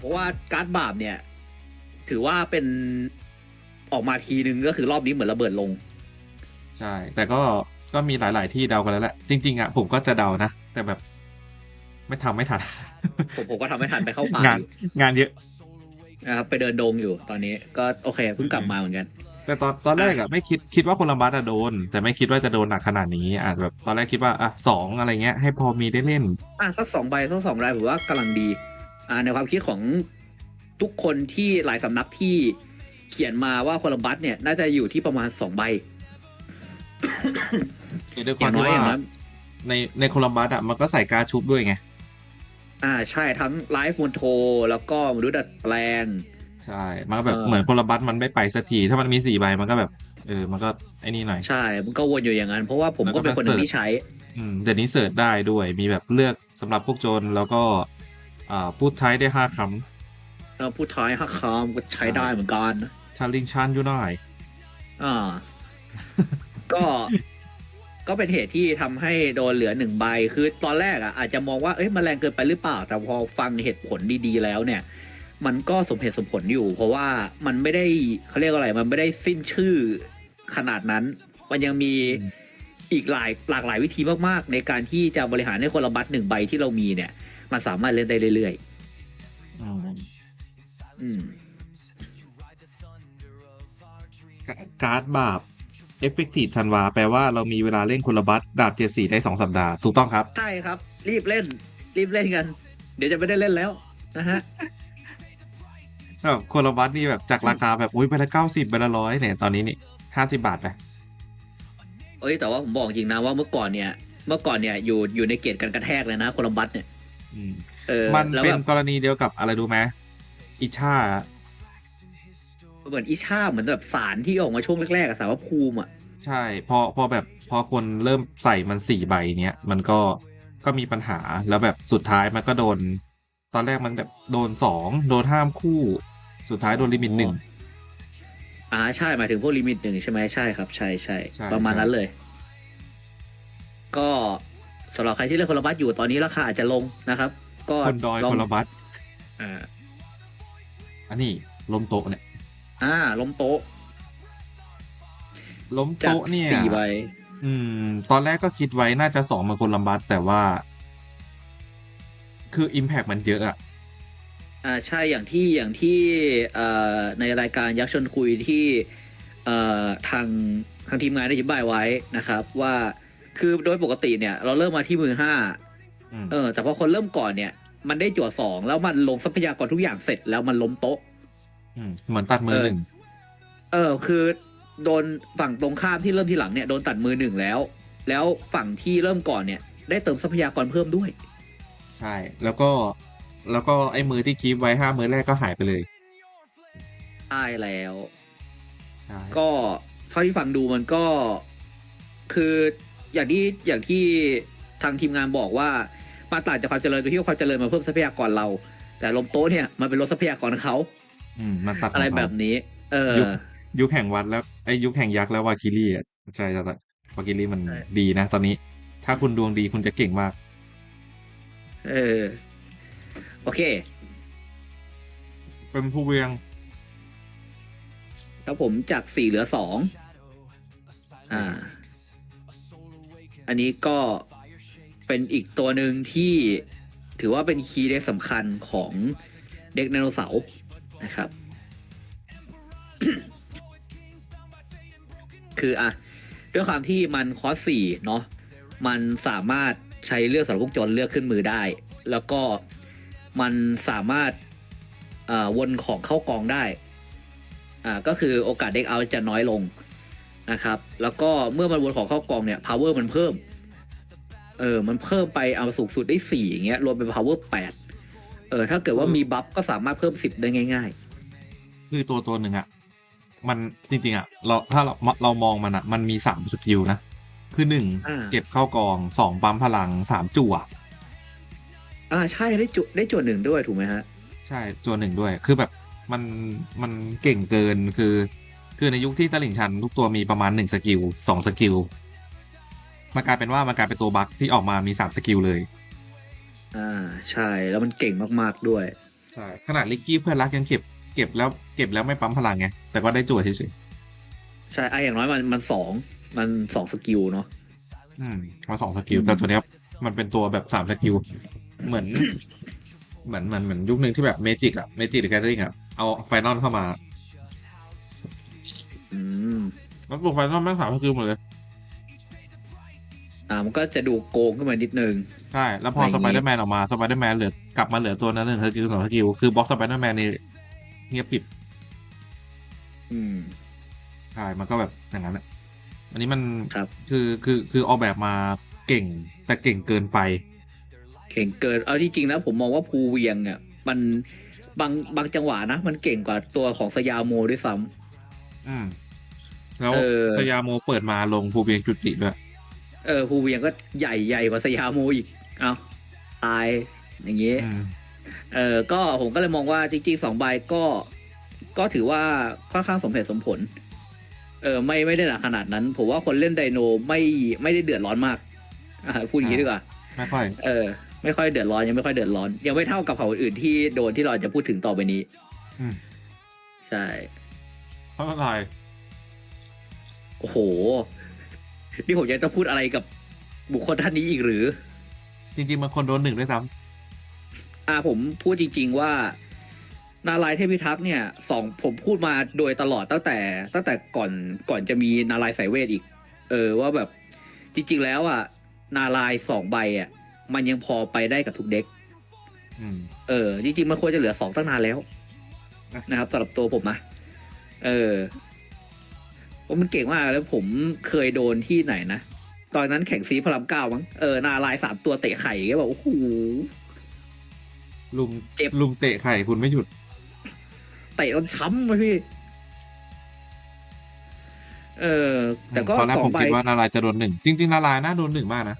เพราะว่าการ์ดบาปเนี่ย ถือว่าเป็นออกมาทีนึงก็คือรอบนี้เหมือนระเบิดลง ใช่ แต่ก็ก็มีหลาย ๆ ที่เดากันแล้วแหละ จริง ๆ อะ ผมก็จะเดานะ แต่แบบ ไม่ทำไม่ทัน ผมผมก็ทำไม่ทันไปเข้าป่างานอยู่งานเยอะนะครับไปเดินดงอยู่ตอนนี้ก็โอเคเพิ่งกลับมาเหมือนกัน แต่ตอนตอนแรกอะไม่คิดคิดว่าโคลัมบัสอะโดน แต่ไม่คิดว่าจะโดนหนักขนาดนี้อะแบบตอนแรกคิดว่าอะสองอะไรเงี้ยให้พอมีได้เล่น อะสักสองใบสักสองรายผมว่ากำลังดีอ่า ในความคิดของทุกคนที่หลายสำนักที่เขียนมาว่าโคลัมบัสเนี่ย น่าจะอยู่ที่ประมาณสองใบด้วยอความย่างน้ที่อยอย่างว่านั้นในในโคลัมบัสอะมันก็ใส่การดชุบด้วยไง อ่าใช่ทั้งไลฟ์มอนโทแล้วก็มนุษย์ดัดแปลง ใช่ มันก็แบบเออเหมือนโคลัมบัสมันไม่ไปสักที ถ้ามันมีสี่ใบมันก็แบบ เออ มันก็ไอ้นี่หน่อย ใช่ มันก็วนอยู่อย่างนั้น เพราะว่าผมก็เป็นคนหนึ่งที่ใช้ อืมเดี๋ยวนี้เสิร์ชได้ด้วยมีแบบเลือกสำหรับพวกโจรแล้วก็ อ่าพูดท้ายได้ห้าคเออพูดท้ายฮักคามก็ใช้ได้เหมือนกันำชาลิงชันอยู่หน่อยอ่า ก็ ก็เป็นเหตุที่ทำให้โดนเหลือหนึ่งใบ คือตอนแรกอะอาจจะมองว่าเอ้ยมันแรงเกินไปหรือเปล่า แต่พอฟังเหตุผลดีๆแล้วเนี่ย มันก็สมเหตุสมผลอยู่ เพราะว่ามันไม่ได้เขาเรียกว่าอะไร มันไม่ได้สิ้นชื่อขนาดนั้น มันยังมีอืม อีกหลายหลากหลายวิธีมากๆ ในการที่จะบริหารให้คนละบัตรหนึ่งใบที่เรามีเนี่ย มันสามารถเล่นได้เรื่อยอืมๆอืมกการ์ดบาปเอฟเฟกตีธันวา แปลว่าเรามีเวลาเล่นคนละบัตดาบเทียร์สี่ได้สองสัปดาห์ ถูกต้องครับ ใช่ครับ รีบเล่น รีบเล่นกัน เดี๋ยวจะไม่ได้เล่นแล้วนะฮะแบบคนละบัตนี่แบบจากราคาแบบอุ้ยใบละเก้าสิบใบละร้อยเนี่ยตอนนี้นี่ห้าสิบาทไปเอ้ยแต่ว่าผมบอกจริงนะว่าเมื่อก่อนเนี่ย เมื่อก่อนเนี่ยอยู่อยู่ในเกณฑ์การกระแทกเลยนะโคลัมบัสเนี่ยอื มเออมันแล้วเป็แบนบกรณีเดียวกับอะไรดูไหมอิชาเหมือนอีชาเหมือนแบบสารที่ออกมาช่วงแรกๆอะสารว่าภูมิอะใช่ พอพอแบบพอคนเริ่มใส่มันสี่ใบเนี้ยมันก็ก็มีปัญหาแล้วแบบสุดท้ายมันก็โดน ตอนแรกมันแบบโดนสองโดนห้ามคู่ สุดท้ายโดนลิมิตหนึ่งอ่าใช่หมายถึงพวกลิมิตหนึ่งใช่ไหมใช่ครับ ใช่ใช่ใช่ประมาณใช่นั้นเลย ก็ สำหรับใครที่เล่นโคลัมบัสอยู่ตอนนี้ราคาอาจจะลงนะครับ ก็คนดอยลงคนละบัตอ่าอันนี้ล้มโต๊ะเนี่ย อ่าล้มโต๊ะล้มจากโต๊ะเนี่ย สี่ใบอืม ตอนแรกก็คิดไว้น่าจะสองเหมือนคนละบัตแต่ว่า คือ Impact มันเยอะอะ อ่าใช่อย่างที่อย่างที่เอ่อในรายการยักษ์ชวนคุยที่เอ่อทางทางทีมงานได้อธิบายไว้นะครับ ว่า คือโดยปกติเนี่ย เราเริ่มมาที่มือห้าอืมเออ แต่พอคนเริ่มก่อนเนี่ย มันได้จั่วสองแล้วมันลงทรัพยากรทุกอย่างเสร็จแล้วมันล้มโต๊ะมเหมือนตัดมือเออหนึ่งเออ คือโดนฝั่งตรงข้ามที่เริ่มที่หลังเนี่ยโดนตัดมือหนึ่งแล้ว แล้วฝั่งที่เริ่มก่อนเนี่ย ได้เติมทรัพยากรเพิ่มด้วย ใช่ แล้วก็แล้วก็ไอ้มือที่คีบไว้ห้ามือแรกก็หายไปเลยใช่แล้วใช่ก็เท่าที่ฟังดูมันก็คือ อย่างที่อย่างที่ทางทีมงานบอกว่ามาต่างจากความเจริญโดยที่ความเจริญมาเพิ่มทรัพยากรเรา แต่ลมโต๊ะเนี่ยมันเป็นลดทรัพยากรเขาอืมมันตัดอะไรของแบเราบนี้ เออยุคยุคแห่งวัดแล้วไอ้ยุคแห่งยักษ์แล้ววาคิลี่อะใช่ใช่วาคิลี่มันใช่ดีนะตอนนี้ ถ้าคุณดวงดีคุณจะเก่งมาก เออ โอเค เป็นผู้เวียงแล้วผมจากสี่เหลือสองอ่า อันนี้ก็เป็นอีกตัวหนึ่งที่ถือว่าเป็นคีย์เด็กสำคัญของเด็กไดโนเสาร์นะครับ คืออะด้วยความที่มันคอสสี่เนาะมันสามารถใช้เลือกสำหรับพวกจรเลือกขึ้นมือได้ แล้วก็มันสามารถอ่อวนของเข้ากองได้อ่าก็คือโอกาสเด็กเอาจะน้อยลง นะครับ แล้วก็เมื่อมันวนของเข้ากองเนี่ย power มันเพิ่ม เออ มันเพิ่มไปเอาสูงสุดได้สี่อย่างเงี้ย รวมเป็น power แปดเออ ถ้าเกิดว่ามีบัฟก็สามารถเพิ่มสิบได้ง่ายคือตัวตัวหนึ่งอะมันจริงๆอะเราถ้าเราเรามองมันอะมันมีสามสกิลนะ คือหนึ่งอ่าเก็บเข้ากองสองปั๊มพลังสามจั่วๆอ่าใช่ได้จุได้จุดหนึ่งด้วยถูกไหมฮะ ใช่จั่วหนึ่งด้วยคือแบบมันมันเก่งเกินคือ คือในยุคที่ตลิ่งชันทุกตัวมีประมาณหนึ่งสกิลสองสกิลมันกลายเป็นว่ามันกลายเป็นตัวบัคที่ออกมามีสามสกิลเลย อ่าใช่แล้วมันเก่งมากๆด้วยใช่ขนาดลิกกี้เพื่อนรักยังเก็บ เก็บแล้วเก็บแล้วไม่ปั๊มพลังไงแต่ก็ได้จั่วเฉยใช่ไอะอย่างน้อยมันมันสองมันสองสกิลเนาะๆอืมมาสองสกิลอืมแต่ตัวเนี้ยมันเป็นตัวแบบสามสกิลเหมือน เหมือนเหมือนเหมือนยุคหนึ่งที่แบบเมจิกอะเมจิกหรือแกเดริงอะเอาไฟนอลเข้ามา แล้วตัวไฟนอลแม่งสามสกิลหมดเลย อ่ามันก็จะดูโกงขึ้นมานิดนึง ใช่ แล้วพออะไรอสย่างงี้ ไปเดอร์แมนออกมาสไปเดอร์แมนเหลือกลับมาเหลือตัวนั้นหนึ่งสกิลสองสกิลคือบล็อกสไปเดอร์แมนนี่เงียบปิดอืม ใช่มันก็แบบอย่างนั้นแหละอันนี้มันครับ คือคือคือออกแบบมาเก่งแต่เก่งเกินไป เก่งเกิน เอาที่จริงนะผมมองว่าภูเวียงเนี่ย มันบางบางจังหวะนะ มันเก่งกว่าตัวของสยามโมด้วยซ้ำอืม แล้วเออสยามโมเปิดมาลงภูเบียงจุติด้วย เออภูเวียงก็ใหญ่ใหญ่กว่าสยามโมอีก เอาตายอย่างงี้อืมเออก็ผมก็เลยมองว่าจริงๆสองใบก็ ก็ถือว่าค่อนข้างสมเหตุสมผล เออ ไม่ไม่ได้หนักขนาดนั้น ผมว่าคนเล่นไดโนไม่ไม่ได้เดือดร้อนมากอ่าพูดอย่างนี้ดีกว่าไม่ค่อยเออไม่ค่อยเดือดร้อนยังไม่ค่อยเดือดร้อน ยังไม่เท่ากับเผ่าอื่นๆที่โดนที่เราจะพูดถึงต่อไปนี้อืมใช่เพราะอะไร โอ้โห นี่ผมยังต้องพูดอะไรกับบุคคลท่านนี้อีกหรือ จริงๆมันคนโดนหนึ่งด้วยซ้อ่าผมพูดจริง ๆว่า นาลายณ์เทพิทักษ์เนี่ยสองผมพูดมาโดยตลอดตั้งแต่ ตั้งแต่ก่อนก่อนจะมีนาลายณ์สายเวทอีก เออว่าแบบ จริง ๆ แล้วอะ นาลายณ์สองใบอะ มันยังพอไปได้กับทุกเด็กำอืมเออ จริงๆมันควรจะเหลือสองตั้งนานแล้ว นะนะครับสำหรับตัวผมนะเออ ผมมันเก่งมากแล้วผมเคยโดนที่ไหนนะ ตอนนั้นแข่งซีพระรามเก้ามั้งเออนาลายณ์สามตัวเตะไข่ก็แบบโอ้โหลุมเจ็บลุมเตะไข่คุณไม่หยุด เตะจนช้ำเลยพี่ เออ แต่ก็ตอนแรกสอผงมใบคิดว่านาลายณ์จะโดนหนึ่งจริงๆนาลายณ์น่าโดนหนึ่งมากนะ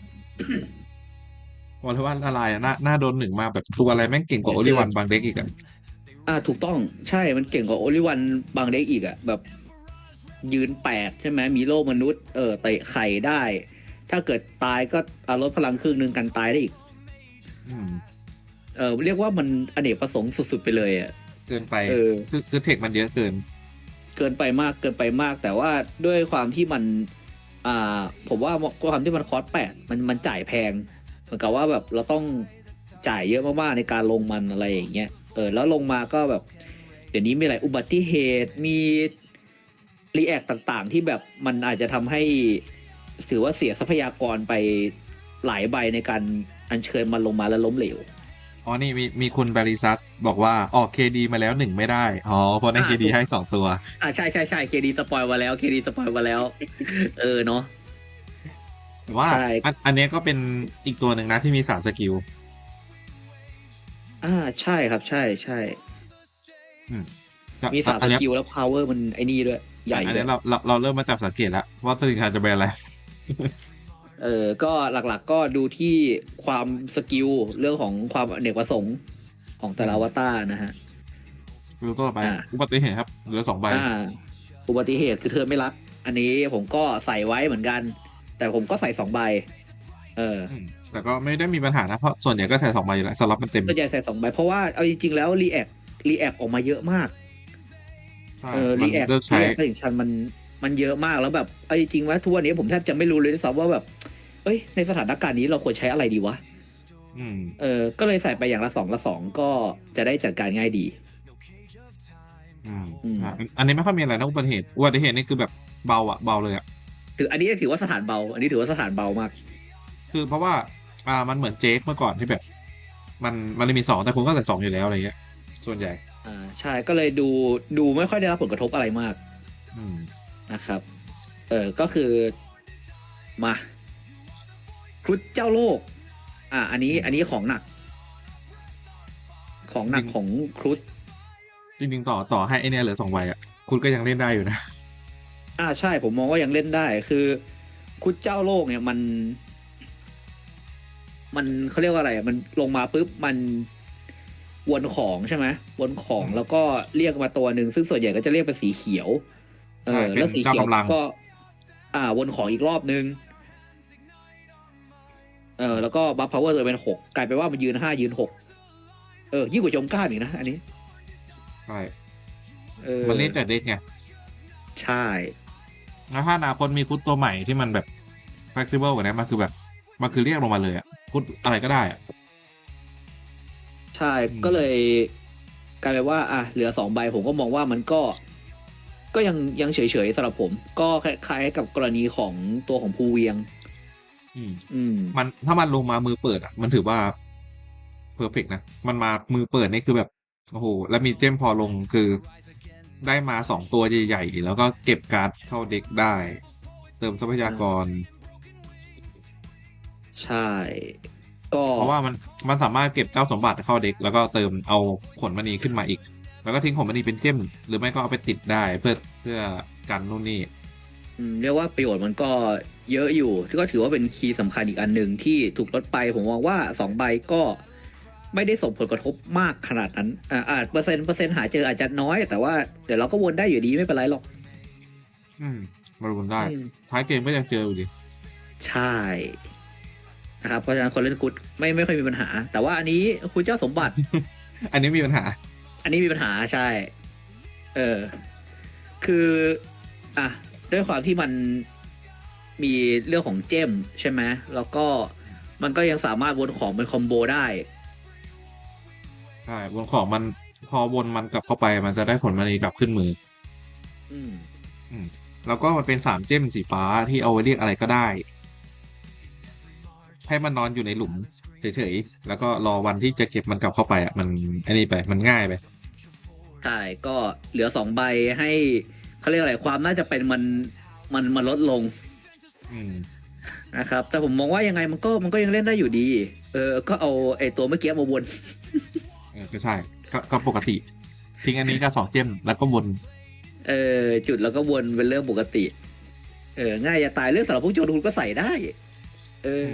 บอกเลยว่านาลายณ์อะน่าน่าโดนหนึ่งมากแบบตัวอะไรแม่งเก่งกว่าโอลิวันบางเด็กอีกอะอ่าถูกต้องใช่มันเก่งกว่าโอลิวันบางเด็กอีกอะแบบ ยืนแปดใช่ไหมมีโลกมนุษย์เออเตะไข่ได้ ถ้าเกิดตายก็เอาลดพลังครึ่งหนึ่งกันตายได้อีกอืมเออเรียกว่ามันอเนกประสงค์สุด ๆ ไปเลยอะเกินไปเออคือคือเทคมันเยอะเกิน เกินไปมากเกินไปมาก แต่ว่าด้วยความที่มัน อ่า ผมว่าความที่มันคอสแปดมันมันจ่ายแพง เหมือนกับว่าแบบเราต้องจ่ายเยอะมากๆในการลงมันอะไรอย่างเงี้ยเออแล้วลงมาก็แบบ เดี๋ยวนี้มีหลายอุบัติเหตุมี รีแอคต่างๆ ที่แบบมันอาจจะทำให้ถือว่าเสียทรัพยากรไปหลายใบในการอัญเชิญมันลงมาแล้วล้มเหลว อ๋อ นี่มีมีคุณบาริซัสบอกว่าออกเคดีมาแล้วหนึ่งไม่ได้ อ๋อ เพราะได้อ่าเคดีถูกให้สองตัว อ่าใช่ใช่ใช่เคดีสปอยมาแล้วเคดีสปอยมาแล้ว เออเนาะแต่ว่าใช่อันอันเนี้ยก็เป็นอีกตัวหนึ่งนะที่มีสามสกิล อ่าใช่ครับใช่ใช่มีสามอัสนเนี้ยกิลแล้ว power มันไอ้นี่ด้วย ใหญ่อันด้วเนี้ยยเราเราเราเริ่มมาจับสังเกตแล้วว่าสลิงคาจะเป็นอะไรเออก็หลักๆก็ดูที่ความสกิลเรื่องของความอเนกประสงค์ของแต่ละอวตารนะฮะดูตัวต่อไปอ่าอุบัติเหตุครับเหลือสองใบอ่าอุบัติเหตุคือเธอไม่รัก อันนี้ผมก็ใส่ไว้เหมือนกัน แต่ผมก็ใส่สองใบ เอออืมแต่ก็ไม่ได้มีปัญหานะเพราะส่วนใหญ่ก็ใส่สองใบอยู่แล้วสล็อตมันเต็มส่วนใหญ่ใส่สองใบเพราะว่าเอาจริงๆแล้วรีแอครีแอคออกมาเยอะมากใช่ เออมัรีนแอคเลิกรีใช้แอคตลิ่งชันมันมันเยอะมากแล้วแบบเอาจริงๆว่าทุกวันนี้ผมแทบจะไม่รู้เลยด้วยซ้ำว่าแบบ เอ้ย ในสถานการณ์นี้เราควรใช้อะไรดีวะอืมเออ ก็เลยใส่ไปอย่างละสองละสองก็จะได้จัดการง่ายดีอืมอืมอะอันนี้ไม่ค่อยมีอะไรนะอุบัติเหตุอุบัติเหตุนี่คือแบบเบาอะเบาเลยอะถืออันนี้ถือว่าสถานเบา อันนี้ถือว่าสถานเบามาก คือเพราะว่า อ่ามันเหมือนเจคเมื่อก่อนที่แบบ มันมันเลยมีสองแต่คุณก็ใส่สองอยู่แล้วอะไรเงี้ยส่วนใหญ่ อ่าใช่ก็เลยดูดูไม่ค่อยได้รับผลกระทบอะไรมากอืมนะครับ เออก็คือมาครุฑเจ้าโลก อ่า อันนี้อันนี้ของหนัก ของหนักของครุฑจริงๆต่อต่อให้ไอเนี่ยเหลือสองใบอะคุณก็ยังเล่นได้อยู่นะ อ่าใช่ผมมองว่ายังเล่นได้ คือครุฑเจ้าโลกเนี่ยมัน มันเขาเรียกว่าอะไรอะมันลงมาปุ๊บมัน วนของใช่ไหมวนของอืมแล้วก็เรียกมาตัวหนึ่งซึ่งส่วนใหญ่ก็จะเรียกเป็นสีเขียว เอใช่อเป็นแล้วสีเขียวเจ้ากำลังก็ อ่า วนของอีกรอบนึงเออแล้วก็บัฟพาวเวอร์จะเป็นหกกลายเป็นว่ามันยืนห้ายืนหกเออ ยิ่งกว่าโยมก้านอีกนะ อันนี้ใช่เออมันเล่นแต่เด็กไงใช่แล้วถ้าอนาคตมีคุดตัวใหม่ที่มันแบบ flexible กว่านี้มันคือแบบ มันคือเรียกลงมาเลยอะคุดอะไรก็ได้อะ ใช่อืมก็เลยกลายเป็นว่าอะเหลือสองใบผมก็มองว่ามันก็ ก็ยังยังเฉยๆสำหรับผม ก็คล้ายๆกับกรณีของตัวของภูเวียงอืมอืมมันถ้ามันลงมามือเปิดอะ มันถือว่าเพอร์เฟกนะ มันมามือเปิดนี่คือแบบโอ้โหแล้วมีเจมพอลงคือได้มาสองตัวใหญ่ๆแล้วก็เก็บการ์ดเข้าเด็กได้ เติมทรัพยากร ใช่ ก็เพราะว่ามันมันสามารถเก็บเจ้าสมบัติเข้าเด็ก แล้วก็เติมเอาขนมณีขึ้นมาอีก แล้วก็ทิ้งขนมณีเป็นเจมหรือไม่ก็เอาไปติดได้เพื่อเพื่อกันนู่นนี่อืมเรียกว่าประโยชน์มันก็เยอะอยู่ก็ถือว่าเป็นคีย์สำคัญอีกอันหนึ่งที่ถูกลดไป ผมมองว่าสองใบก็ไม่ได้ส่งผลกระทบมากขนาดนั้นอ่าอาจเปอร์เซ็นต์เปอร์เซ็นต์หาเจออาจจะน้อย แต่ว่าเดี๋ยวเราก็วนได้อยู่ดีไม่เป็นไรหรอก อืมมารุนได้อืมท้ายเกมก็ยังเจออยู่ดิใช่ นะครับเพราะฉะนั้นคนเล่นคุดไม่ไม่ค่อยมีปัญหา แต่ว่าอันนี้คุณเจ้าสมบัติ อันนี้มีปัญหา อันนี้มีปัญหาใช่ เออ คือ อะ ด้วยความที่มันมีเรื่องของเจมใช่ไหมแล้วก็มันก็ยังสามารถวนของเป็นคอมโบได้ใช่บนของมันพอวนมันกลับเข้าไป มันจะได้ผลมณีกลับขึ้นมือ อืม อืม แล้วก็มันเป็นสามเจ้มสีฟ้าที่เอาไว้เรียกอะไรก็ได้ ให้มันนอนอยู่ในหลุมเฉยๆ แล้วก็รอวันที่จะเก็บมันกลับเข้าไปอะมันอันนี้ไปมันง่ายไปใช่ก็เหลือสองใบให้เขาเรียกอะไรความน่าจะเป็นมันมันมันลดลงอืมนะครับ แต่ผมมองว่ายังไงมันก็มันก็ยังเล่นได้อยู่ดี เออ ก็เอาไอ้ตัวเมื่อกี้มาวนเออก็ใช่ก็ก็ปกติทิ้งอันนี้ก็สองเจ้มแล้วก็วนเออจุดแล้วก็วนเป็นเรื่องปกติ เออ ง่ายจะตายเรื่องสำหรับพวกโจรคุณก็ใส่ได้ เออ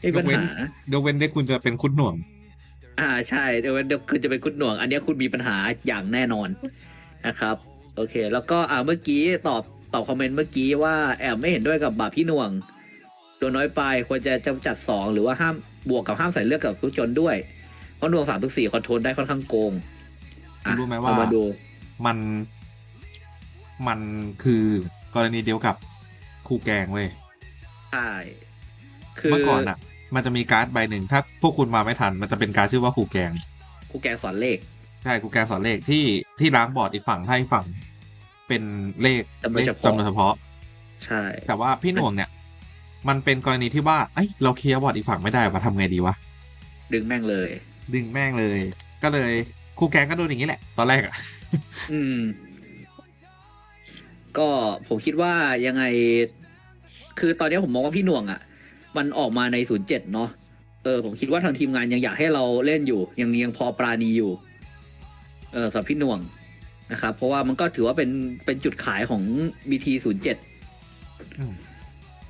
ไม่มีปัญหา เดี๋ยวเว้นได้คุณจะเป็นคุณหน่วง อ่าใช่เดี๋ยวเดี๋ยวคุณจะเป็นคุณหน่วง อันเนี้ยคุณมีปัญหาอย่างแน่นอนนะครับ โอเค แล้วก็อ่าเมื่อกี้ตอบตอบคอมเมนต์เมื่อกี้ว่าแอบไม่เห็นด้วยกับบาปพี่หน่วงโดนน้อยไปควรจะจำจัดสองหรือว่าห้ามบวกกับห้ามใส่เลือกกับทุกจนด้วย เพราะหน่วงสามทุกสี่คอนโทรลได้ค่อนข้างโกงอะรู้ไหมว่า เอมาดูมัน มันคือกรณีเดียวกับครูแกงเว้ย ใช่คือ เมื่อก่อนอะ มันจะมีการ์ดใบหนึ่งถ้าพวกคุณมาไม่ทัน มันจะเป็นการดชื่อว่าครูแกงครูแกงสอนเลขใช่ครูแกงสอนเลขที่ที่ล้างบอร์ดอีกฝั่งให้อีกฝั่ง เป็นเลขจำนวนเฉพาะจำนวนเฉพาะ ใช่ แต่ว่าพี่หน่วงเนี่ย มันเป็นกรณีที่ว่าเอ้ยเราเคลียร์บอร์ดอีกฝั่งไม่ได้ว่าทำไงดีวะดึงแม่งเลย ดึงแม่งเลย ก็เลยครูแกงก็โดนอย่างนี้แหละ ตอนแรกอะอืม ก็ผมคิดว่ายังไง คือตอนนี้ผมมองว่าพี่หน่วงอะ่ะ มันออกมาในศูนย์เจ็ดเนาะเออผมคิดว่าทางทีมงานยังอยากให้เราเล่นอยู่ ยังยังพอปราณีอยู่ เออสำหรับพี่หน่วงนะครับ เพราะว่ามันก็ถือว่าเป็นเป็นจุดขายของ BT ศูนย์เจ็ดอืม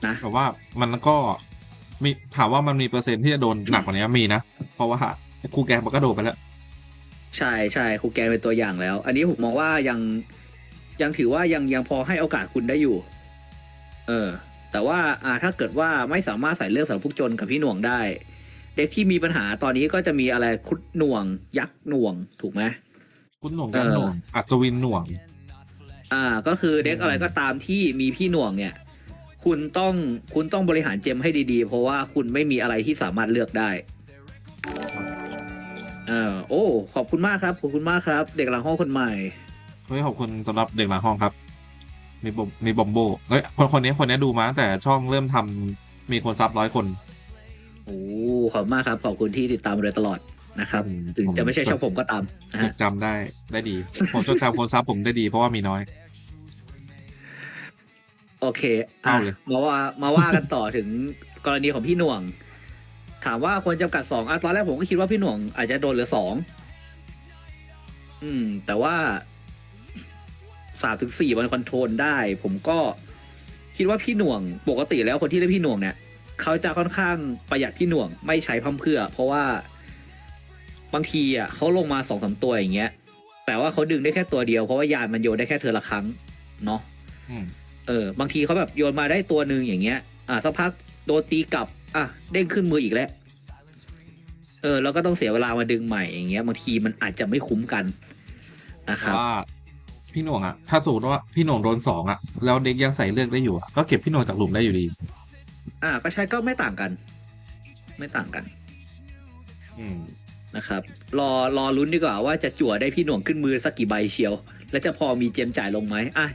นะแต่ว่ามันก็มีถามว่ามันมีเปอร์เซ็นต์ที่จะโดนหนักกว่านี้มีนะ เพราะว่าครูแกงมันก็โดนไปแล้ว ใช่ใช่ครูแกเป็นตัวอย่างแล้ว อันนี้ผมมองว่ายังยังถือว่ายังยังพอให้โอกาสคุณได้อยู่ เออ แต่ว่าอ่าถ้าเกิดว่าไม่สามารถใส่เลือกสำหรับพวกจนกับพี่หน่วงได้ เด็กที่มีปัญหาตอนนี้ก็จะมีอะไรคุดหน่วง ยักษ์หน่วงถูกไหมคุณหน่วงกันหน่วงอัศวินหน่วง อ่าก็คือเด็กอะไรก็ตามที่มีพี่หน่วงเนี่ย คุณต้องคุณต้องบริหารเจมให้ดีๆ เพราะว่าคุณไม่มีอะไรที่สามารถเลือกได้เออโอ้ ขอบคุณมากครับ ขอบคุณมากครับ เด็กหลังห้องคนใหม่เฮ้ยขอบคุณสำหรับเด็กหลังห้องครับ มีบอมมีบอมโบเฮ้ยคนคนนี้คนนี้ดูมาตั้งแต่ช่องเริ่มทำมีคนซับร้อยคน โอ้ขอบคุณมากครับ ขอบคุณที่ติดตามมาโดยตลอดนะครับ อืมถึงผมจะไม่ใช่ช่องผมก็ตามนะจฮะดจำได้ได้ดี ผมจดจำคนซับผมได้ดีเพราะว่ามีน้อย โอเคอะเอาเลย มาว่ามาว่ากันต่อ ถึงกรณีของพี่หน่วง ถามว่าควรจำกัดสองอะตอนแรกผมก็คิดว่าพี่หน่วงอาจจะโดนเหลือสองอืม แต่ว่า สามถึงสี่วันคอนโทรลได้ ผมก็คิดว่าพี่หน่วงปกติแล้วคนที่ได้พี่หน่วงเนี่ยเขาจะค่อนข้างประหยัดพี่หน่วงไม่ใช้พั่มเพรื่อ เพราะว่าบางทีอะเขาลงมาสองสามตัวอย่างเงี้ย แต่ว่าเขาดึงได้แค่ตัวเดียวเพราะว่ายานมันโยนได้แค่เธอละครั้งเนาะอืมเออ บางทีเขาแบบโยนมาได้ตัวหนึ่งอย่างเงี้ย อ่าสักพักโดนตีกลับ อะเด้งขึ้นมืออีกแล้วเออแล้วก็ต้องเสียเวลามาดึงใหม่อย่างเงี้ยบางทีมันอาจจะไม่คุ้มกันนะคแต่รับว่า พี่หน่วงอะถ้าสมมติว่าพี่หน่วงโดนสองอะแล้วเด็กยังใส่เลือกได้อยู่อะก็เก็บพี่หน่วงจากหลุมได้อยู่ดี อ่า ก็ใช่ก็ไม่ต่างกัน ไม่ต่างกัน อืมนะครับ รอรอลุ้นดีกว่าว่าจะจั่วได้พี่หน่วงขึ้นมือสักกี่ใบเชียว แล้วจะพอมีเจมจ่ายลงไหมอะ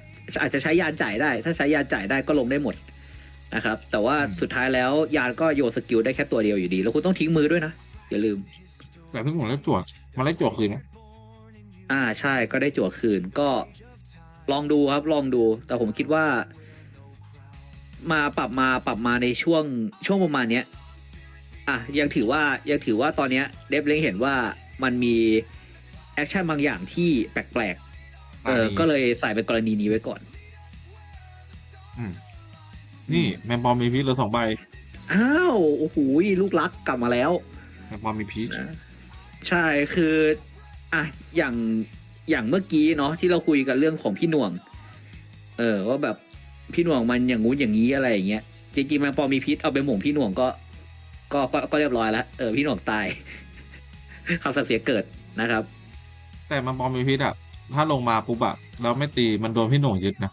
อาจจะใช้ยานจ่ายได้ ถ้าใช้ยานจ่ายได้ก็ลงได้หมดนะครับ แต่ว่าอืมสุดท้ายแล้วยานก็โยนสกิลได้แค่ตัวเดียวอยู่ดี แล้วคุณต้องทิ้งมือด้วยนะอย่าลืมแต่พี่หน่วงเลือกจวดมาเล่นจวดคืนนะ อ่าใช่ก็ได้จั่วคืนก็ลองดูครับลองดู แต่ผมคิดว่า มาปรับมาปรับมาในช่วงช่วงประมาณเนี้ยอะยังถือว่ายังถือว่าตอนเนี้ยเดฟเล้งเห็นว่ามันมีแอคชั่นบางอย่างที่แปลกๆเออก็เลยใส่เป็นกรณีนี้ไว้ก่อนอืมนี่แมนบอลมีพีชเหลือสองใบ อ้าว โอ้โห ลูกรักกลับมาแล้ว แมนบอลมีพีช ใช่ คือ อะอย่างอย่างเมื่อกี้เนาะที่เราคุยกันเรื่องของพี่หน่วง เออว่าแบบพี่หน่วงมันอย่างงู้นอย่างนี้อะไรอย่างเงี้ยจริงๆมันพอมีพิษเอาไปหม่งพี่หน่วงก็ ก็ก็ก็เรียบร้อยแล้วเออพี่หน่วงตายคำสั่งเสียเกิดนะครับ แต่แมนบอลมีพีชอะถ้าลงมาปุ๊บอะแล้วไม่ตีมันโดนพี่หน่วงยึดนะ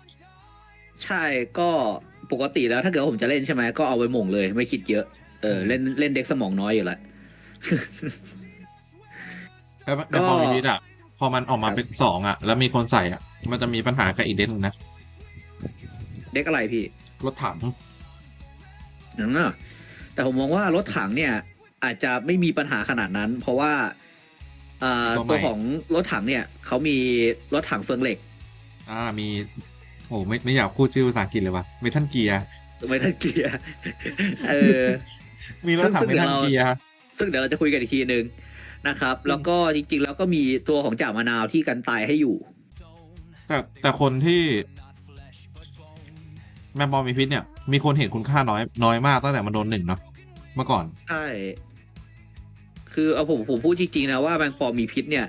ใช่ก็ปกติแล้วถ้าเกิดว่าผมจะเล่นใช่ไหมก็เอาไปหม่งเลย ไม่คิดเยอะเออเล่นเล่นเด็กสมองน้อยอยู่แล้ว แล้วก็แมนบอลมีพีชอะพอมันออกมาครับเป็นสองอะแล้วมีคนใส่อะมันจะมีปัญหากับอีกเด็กหนึงนะ เด็กอะไรพี่รถถัง นั่นนะแต่ผมมองว่ารถถังเนี่ย อาจจะไม่มีปัญหาขนาดนั้น เพราะว่าเอ่อตัวใหม่ตัวของรถถังเนี่ยเขามีรถถังเฟืองเหล็กอ่ามี โอ้ไม่ไม่อยากพูดชื่อภาษาอังกฤษเลยว่ะเมทัลเกียร์ไม่ทันเกียร์เออ มีรถถังซึ่งเมทัลซึ่งเดี๋ยวเรา เกียร์ซึ่งเดี๋ยวเราจะคุยกันอีกทีหนึ่ง นะครับ แล้วก็จริงๆ แล้วก็มีตัวของจ่ามะนาวที่กันตายให้อยู่ แต่แต่คนที่แมนบอลมีพิษเนี่ย มีคนเห็นคุณค่าน้อยน้อยมากตั้งแต่มันโดนหนึ่งเนาะเมื่อก่อน ใช่ คือเอาผมผมพูดจริงๆนะว่าแมงปอมีพิษเนี่ย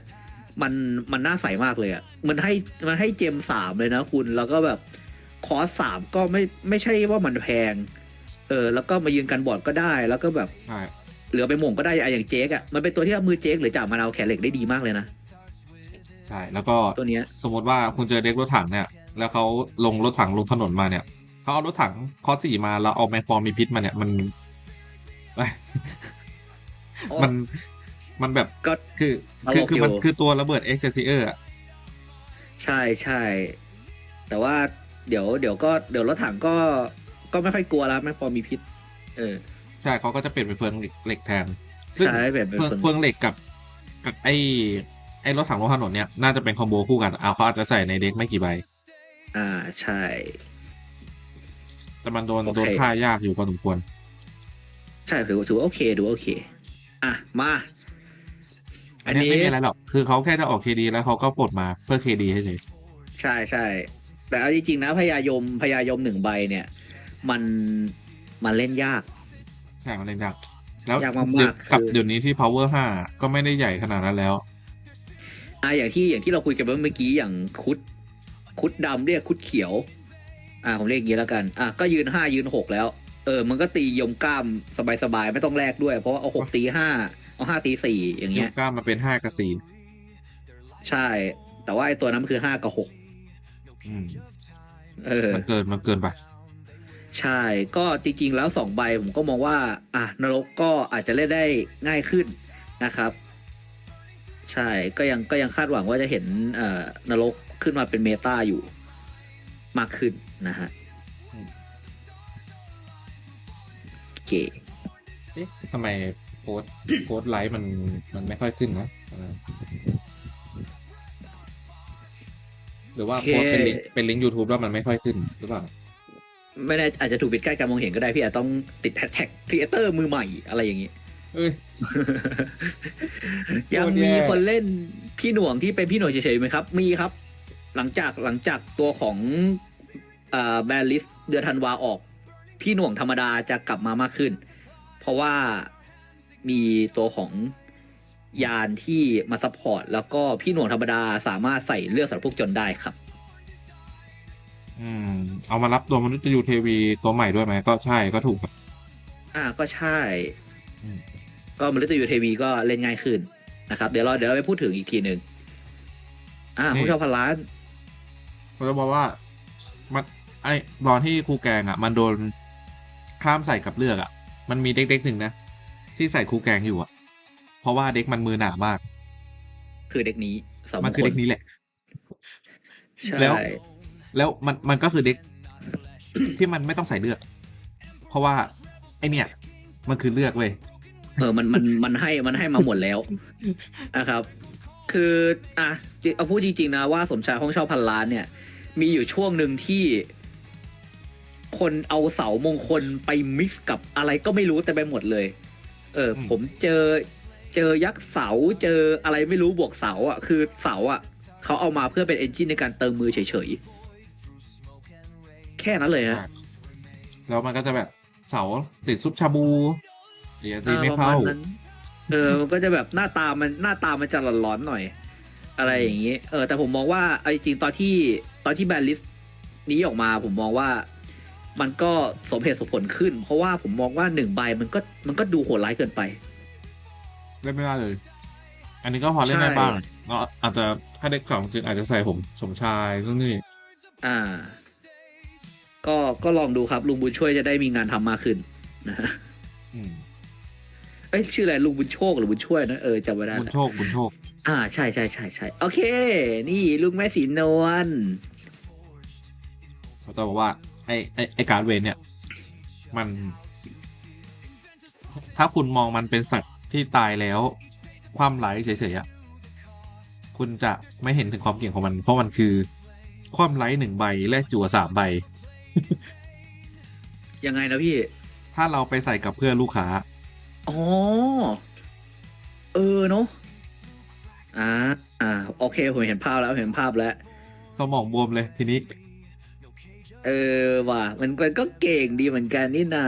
มันมันน่าใสมากเลยอะ่ะมันให้มันให้เจมสามเลยนะคุณ แล้วก็แบบคอสสามก็ไม่ไม่ใช่ว่ามันแพง เออ แล้วก็มายืนกันบอร์ดก็ได้ แล้วก็แบบใช่ เหลือไปหม่งก็ได้อะอย่างเจ๊กอะ่ะมันเป็นตัวที่เอามือเจ๊กหรือจ่ามะนาวแขนเหล็กได้ดีมากเลยนะ ใช่ แล้วก็ตัวเนี้ยสมมติว่าคุณเจอเด็กรถถังเนี่ย แล้วเขาลงรถถังลงถนนมาเนี่ยเขาเอารถถังคอสสี่มาแล้วเอาแมงปอมีพิษมาเนี่ยมันเอ้ยโอ้มันมันแบบก็คือตลกคือคือมันอยู่คือตัวระเบิดเอ็กเซซิเออร์อะใช่ใช่แต่ว่าเดี๋ยวเดี๋ยวก็เดี๋ยวรถถังก็ก็ไม่ค่อยกลัวแล้วแม่งปอมีพิษ เออ ใช่เขาก็จะเปลี่ยนเป็นเฟืองเหล็กแทนซึ่งใช่แบบเป็นเฟืองเฟิงเฟืองเหล็กกับ กับไอ้ไอ้รถถังรถถนนเนี่ยน่าจะเป็นคอมโบคู่กันเอาเขาอาจจะใส่ในเด็กไม่กี่ใบ อ่าใช่ แต่มันโดนโอเค โดนค่ายากอยู่พอสมควร ใช่ถือถือว่าโอเคดูโอเค อะมา อันนี้ไม่มีอะไรหรอก คือเขาแค่จะออกเคดีแล้วเขาก็ปลดมาเพื่อเคดีเฉยใช่ใช่แต่เอาจริงๆนะพยายมพยายมหนึ่งใบเนี่ย มันมันเล่นยาก ๆใช่มันเล่นยากแล้วยากมากๆเดี๋ยวกับคือ เดี๋ยวนี้ที่ power 5ก็ไม่ได้ใหญ่ขนาดนั้นแล้ว อะอย่างที่อย่างที่เราคุยกันเมื่อกี้อย่างคุด คุดดำเรียกคุดเขียว อ่าผมเรียกอย่างนี้แล้วกัน อะก็ยืนห้ายืนหกแล้ว เออ มันก็ตียมกล้ามสบายๆ ไม่ต้องแลกด้วย เพราะว่าเอาหกตีห้าเอาห้าตีสี่อย่างยเงี้ยกกล้ามมาเป็น5กับใช่ แต่ว่าไอ้ตัวนั้นมันคือห้ากับหก4อืมเออ มันเกินมันเกินไป ใช่ ก็จริงๆแล้วสองใบผมก็มองว่า อะนรกก็อาจจะเล่นได้ง่ายขึ้นนะครับ ใช่ก็ยังก็ยังคาดหวังว่าจะเห็นเอ่อนรกขึ้นมาเป็นเมตาอยู่มากขึ้นนะฮะอืมโอเคเอ๊ะทำไมโค้ดโค้ดไลท์มันมันไม่ค่อยขึ้นนะเออหรือว่าโอเคโค้ดเป็นลิงก์เป็นลิงก์ยูทูบแล้วมันไม่ค่อยขึ้นหรือเปล่า ไม่แน่อาจจะถูกปิดกั้นการมองเห็นก็ได้พี่อาจต้องติดแฮชแท็กครีเอเตอร์มือใหม่อะไรอย่างนี้เอ้ยยังโคตรแย่มีคนเล่นพี่หน่วงที่เป็นพี่หน่วงเฉยๆไหมครับ มีครับ หลังจากหลังจากตัวของแบรลิสเดือนธันวาออก พี่หน่วงธรรมดาจะกลับมามากขึ้น เพราะว่ามีตัวของยานที่มาซัพพอร์ตแล้วก็พี่หน่วงธรรมดาสามารถใส่เลือกสำหรับพวกจนได้ครับ อืม เอามารับตัวมนุษย์ยูเทวีตัวใหม่ด้วยไหมก็ใช่ก็ถูกครับ อ่าก็ใช่ อืม ก็มฤตยูเทวีก็เล่นง่ายขึ้นนะครับ เดี๋ยวเราเดี๋ยวเราไปพูดถึงอีกทีหนึ่งอ่านี่ผู้ชอบพันล้านผมจะบอกว่า มันไอตอนที่ครูแกงอะ มันโดนห้ามใส่กับเลือกอะ มันมีเด็กๆหนึ่งนะที่ใส่ครูแกงอยู่อะ เพราะว่าเด็กมันมือหนามาก คือเด็กนี้สองมันคือคเด็กนี้แหละ ใช่แล้ว แล้วมันมันก็คือเด็กที่มันไม่ต้องใส่เลือกเพราะว่า ไอเนี่ย มันคือเลือกเว้ยเออมันมันมันให้มันให้มาหมดแล้วนะครับ คืออะจริงเอาพูดจริงๆนะว่าสมชายห้องเช่าพันล้านเนี่ย มีอยู่ช่วงหนึ่งที่ คนเอาเสามงคลไปมิกซ์กับอะไรก็ไม่รู้แต่ไปหมดเลย เอออืมผมเจอเจอยักษ์เสาเจออะไรไม่รู้บวกเสาอะคือเสาอะเขาเอามาเพื่อเป็นเอนจินในการเติมมือเฉยๆ แค่นั้นเลยฮะแล้วมันก็จะแบบเสาติดซุปชาบูเดี๋ยวตีไม่อ่เข้าประณนั้นเออมันก็จะแบบหน้าตามันหน้าตามันจะร้อนๆหน่อย อะไรอย่างนี้ เออ แต่ผมมองว่าเอาจริงๆตอนที่ตอนที่แบนลิสนี้ออกมาผมมองว่ามันก็สมเหตุสมผลขึ้น เพราะว่าผมมองว่าหนึ่งใบมันก็มันก็ดูโหดร้ายเกินไปเล่นไม่ได้เลย อันนี้ก็พอเล่นได้ใช่บ้างก็อาจจะถ้าเด็กสองจริงอาจจะใส่ผมสมชายซึ่งนี่ อ่า ก็ก็ลองดูครับ ลุงบุญช่วยจะได้มีงานทำมากขึ้นนะฮะอืมเอ้ยชื่ออะไรลุงบุญโชคหรือบุญช่วยนะเออจำไม่ได้บุญละโชคบุญโชค อ่าใช่ใช่ใช่ใช่โอเค นี่ลุงแม่สีนวลเขาจะบอกว่าไอไอไอการดเวนเนี่ย มัน ถ้าคุณมองมันเป็นสัตว์ที่ตายแล้ว ความไหลเฉยๆอะคุณจะไม่เห็นถึงความเก่งของมัน เพราะมันคือ ความไหลหนึ่งใบและจั่วสามใบ ยังไงนะพี่ ถ้าเราไปใส่กับเพื่อนลูกค้า อ๋อ เออเนาะอ่าอ่า โอเค ผมเห็นภาพแล้วเห็นภาพแล้ว สมองบวมเลยทีนี้ เออว่ะมันมันก็เก่งดีเหมือนกันนี่นา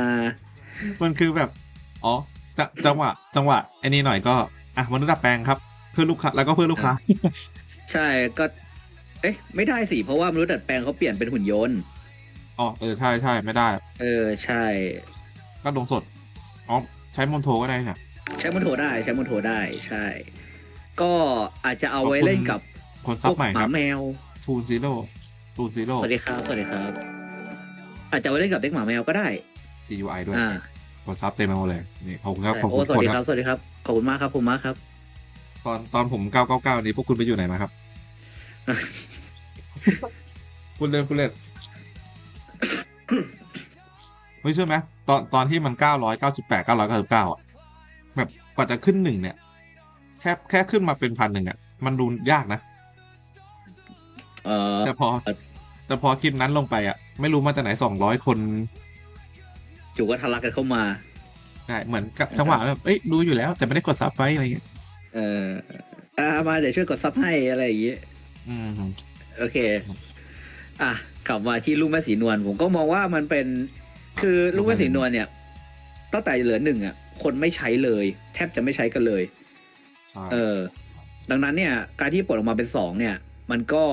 มันคือแบบ อ๋อจะจังหวะ จังหวะไอ้นี่หน่อยก็ อะมนุษย์ดัดแปลงครับ เพื่อลูกค้า แล้วก็เพื่อลูกค้า ใช่ก็ เอ๊ะ ไม่ได้สิ เพราะว่ามนุษย์ดัดแปลงเขาเปลี่ยนเป็นหุ่นยนต์ อ๋อเออใช่ใช่ไม่ได้ เออใช่ ก็ลงสดอ๋อใช้มอนโทก็ได้เนี่ยใช้มอนโทได้ใช้มอนโทได้ใช่ ก็อาจจะเอาไว้เล่นกับคนพซับวกใหม่หคมารับแมวทูซีโร่ทูซีโร่สวัสดีครับสวัสดีครับ อาจจะเอาไว้เล่นกับเด็กหมาแมวก็ได้ GUI ด้วยอ่าคนซับเต็มไปหมดเลยนี่ขอบคุณครับใช่ขอบโอ้คุณสวัสดีคครัรับบสวัสดีครับขอบคุณมากครับผมมากครับ ตอนตอนผม999นี้พวกคุณไปอยู่ไหนมาครับ คุณเล่นคุณเล่น เฮ้ยเชื่อไหมตอนตอนที่มันเก้าร้อยเก้าสิบแปดเก้าร้อยเก้าสิบเก้าอะแบบกว่าจะขึ้นหนึ่งเนี่ย แค่แค่ขึ้นมาเป็นพันหนึ่งอะมันดูยากนะเออแต่พอเอ่อแต่พอคลิปนั้นลงไปอะ ไม่รู้มาจากไหนสองร้อยคนจู่ก็ทะลักกันเข้ามาใช่เหมือนกับจังหวะแบบเอ้ยดูอยู่แล้ว แต่ไม่ได้กดซับไว้อะไรอย่างเงี้ยเอออ่ามาเดี๋ยวช่วยกดซับให้อะไรอย่างงี้อืมโอเค อะกลับมาที่ลูกแม่สีนวลผมก็มองว่ามันเป็นคือลูกแม่สีนวลเนี่ยตั้งแต่เหลือหนึ่งอะ คนไม่ใช้เลย แทบจะไม่ใช้กันเลยใช่เออ ดังนั้นเนี่ย การที่ปลดออกมาเป็นสองเนี่ย มันก็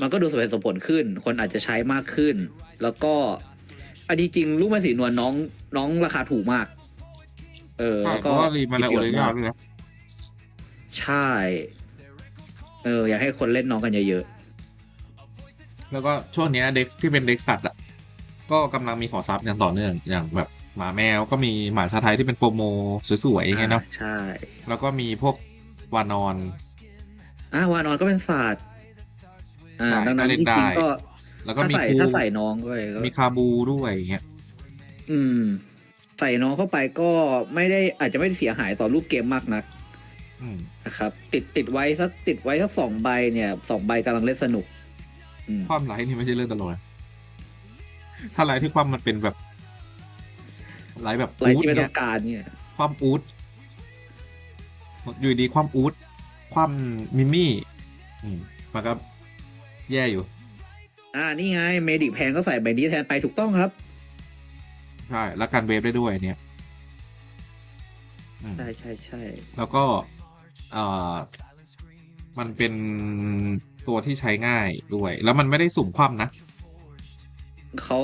มันก็ดูสมเหตุสมผลขึ้น คนอาจจะใช้มากขึ้น แล้วก็อันที่จริงลูกแม่สีนวลน้องน้องราคาถูกมาก เออใช่แล้วเพก็ราะว่ารีมาแล้วโอประเลโยชน์ยมากด้วยนะใช่ เออ อยากให้คนเล่นน้องกันเยอะ แล้วก็ช่วงเนี้ยเด็กที่เป็นเด็กสัตว์อะก็กำลังมีขอซับอย่างต่อเนื่องอย่างแบบหมาแมวก็มีหมาชาไทยที่เป็นโปรโมสวยๆๆอย่างเงี้ยเนาะอ่ใช่แล้วก็มีพวกวานอนอ่าวานอนก็เป็นศาสตร์อ่าใช่ดังนั้นก็เล่นจริงได้ๆก็แล้วก็ถ้ามีใส่ครูถ้าใส่น้องด้วยก็มีคาบูด้วยอย่างเงี้ยอืม ใส่น้องเข้าไปก็ไม่ได้อาจจะไม่ได้เสียหายต่อรูปเกมมากนักอืมนะครับ ติดติดไว้สักติดไว้สักสองใบเนี่ยสองใบกำลังเล่นสนุกอืม ความไลท์นี่ไม่ใช่เรื่องตลกนะถ้าไลท์ที่ความมันเป็นแบบไลท์แบบอะไรอูดที่ไม่ต้เนี่อยงการเนี่ย ความอูดอยู่ดีความอูดความมิมี่อืมมันก็แย่อยู่ อ่านี่ไง เมดิกแพงก็ใส่ใบนี้แทนไปถูกต้องครับ ใช่ แล้วการเวฟได้ด้วยเนี่ยอืมใช่ใช่ใช่แล้วก็ เอ่อ มันเป็น ตัวที่ใช้ง่ายด้วย แล้วมันไม่ได้สุ่มคว่ำนะ เขา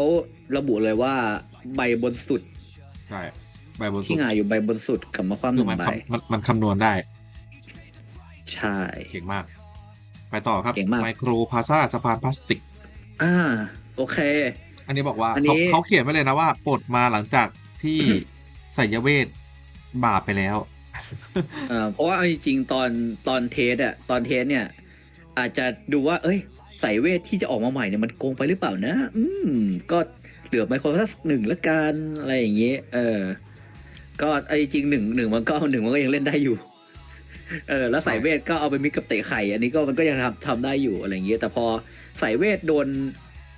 ระบุเลยว่าใบบนสุดใช่ใบบนสุที่ดหงายอยู่ใบบนสุดกับมาความหคือนึ่งมันใบคำมันมันคำนวณได้ ใช่ เก่งมาก ไปต่อครับเก่งมาก ไมโครพาซาสะพานพลาสติก อ่า โอเค อันนี้บอกว่าอันนี้ เขาเขาเขียนไว้เลยนะว่าปลดมาหลังจากที่ใส่ยเวทบาปไปแล้ว เอ่อเพราะว่าเอาจริงๆตอนตอนเทสอะตอนเทสเนี่ย อาจจะดูว่า เอ้ยใส่เวทที่จะออกมาใหม่เนี่ยมันโกงไปหรือเปล่านะ อืม ก็เหลือไมโครสักหนึ่งละกันอะไรอย่างเงี้ยเออ ก็ไอ้จริงหนึ่งหนึ่งมันก็หนึ่งมันก็ยังเล่นได้อยู่ เออ แล้วใส่เวทก็เอาไปมิกกับเตะไข่ อันนี้ก็มันก็ยังทำทำได้อยู่อะไรอย่างเงี้ยแต่พอใส่เวทโดน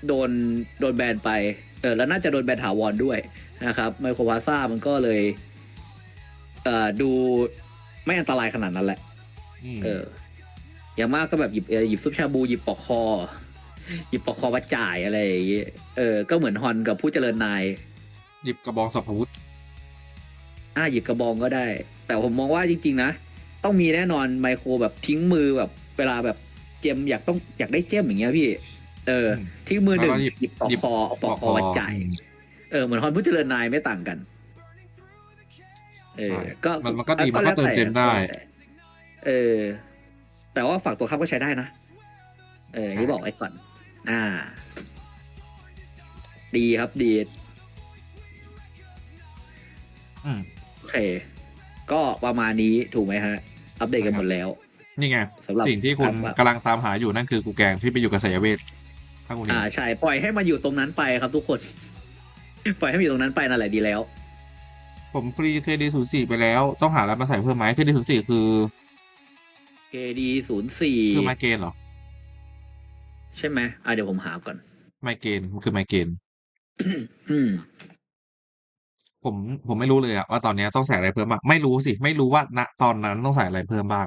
โดนโดนแบนไป เออ แล้วน่าจะโดนแบนถาวรด้วยนะครับไมโครพาซ่ามันก็เลย เอ่อดูไม่อันตรายขนาดนั้นแหละมเออ อย่างมากก็แบบหยิบเอ่อหยิบซุปชาบูหยิบปอกคอ หยิบปอกคอมาจ่ายอะไรอย่างเงี้ยเออก็เหมือนฮอนกับผู้เจริญนาย หยิบกระบองสัพวุธอ่าหยิบกระบองก็ได้ แต่ผมมองว่าจริง ๆ นะ ต้องมีแน่นอนไมโครแบบทิ้งมือแบบเวลาแบบเจมอยากต้องอยากได้เจมอย่างเงี้ยพี่ เอออืมทิ้งมือหนึ่งแล้วก็หยิบหยิบปอกหยิบคอเอาปอกคอมาจ่ายอืมเออเหมือนฮอนผู้เจริญนายไม่ต่างกันเออใช่ก็มันมันก็ดีมันก็แล้วเติมเต็มได้แต่เออ แต่ว่าฝั่งตัวข้ามก็ใช้ได้นะ เออนี่บอกไว้ก่อน อ่า ดีครับดีอืมโอเค ก็ประมาณนี้ถูกไหมฮะ อัปเดตกันหมดแล้ว นี่ไงสำหรับสิ่งที่คุณครับกำลังตามหาอยู่นั่นคือกูแกงที่ไปอยู่กับสายเวทถ้าคุณเห็นอ่าใช่ปล่อยให้มันอยู่ตรงนั้นไปครับทุกคน ปล่อยให้มันอยู่ตรงนั้นไปนั่นแหละดีแล้ว ผมฟรีเคดีศูนย์สี่ไปแล้ว ต้องหาอะไรมาใส่เพิ่มไหมเคดีศูนย์สี่คือ KD ศูนย์สี่คือไมเกรนเหรอ ใช่ไหมอ่าเดี๋ยวผมหาก่อน ไมเกรนมันคือไมเกรนอืมผมผมไม่รู้เลยอะว่าตอนเนี้ยต้องใส่อะไรเพิ่มบ้าง ไม่รู้สิ ไม่รู้ว่าณตอนนั้นต้องใส่อะไรเพิ่มบ้าง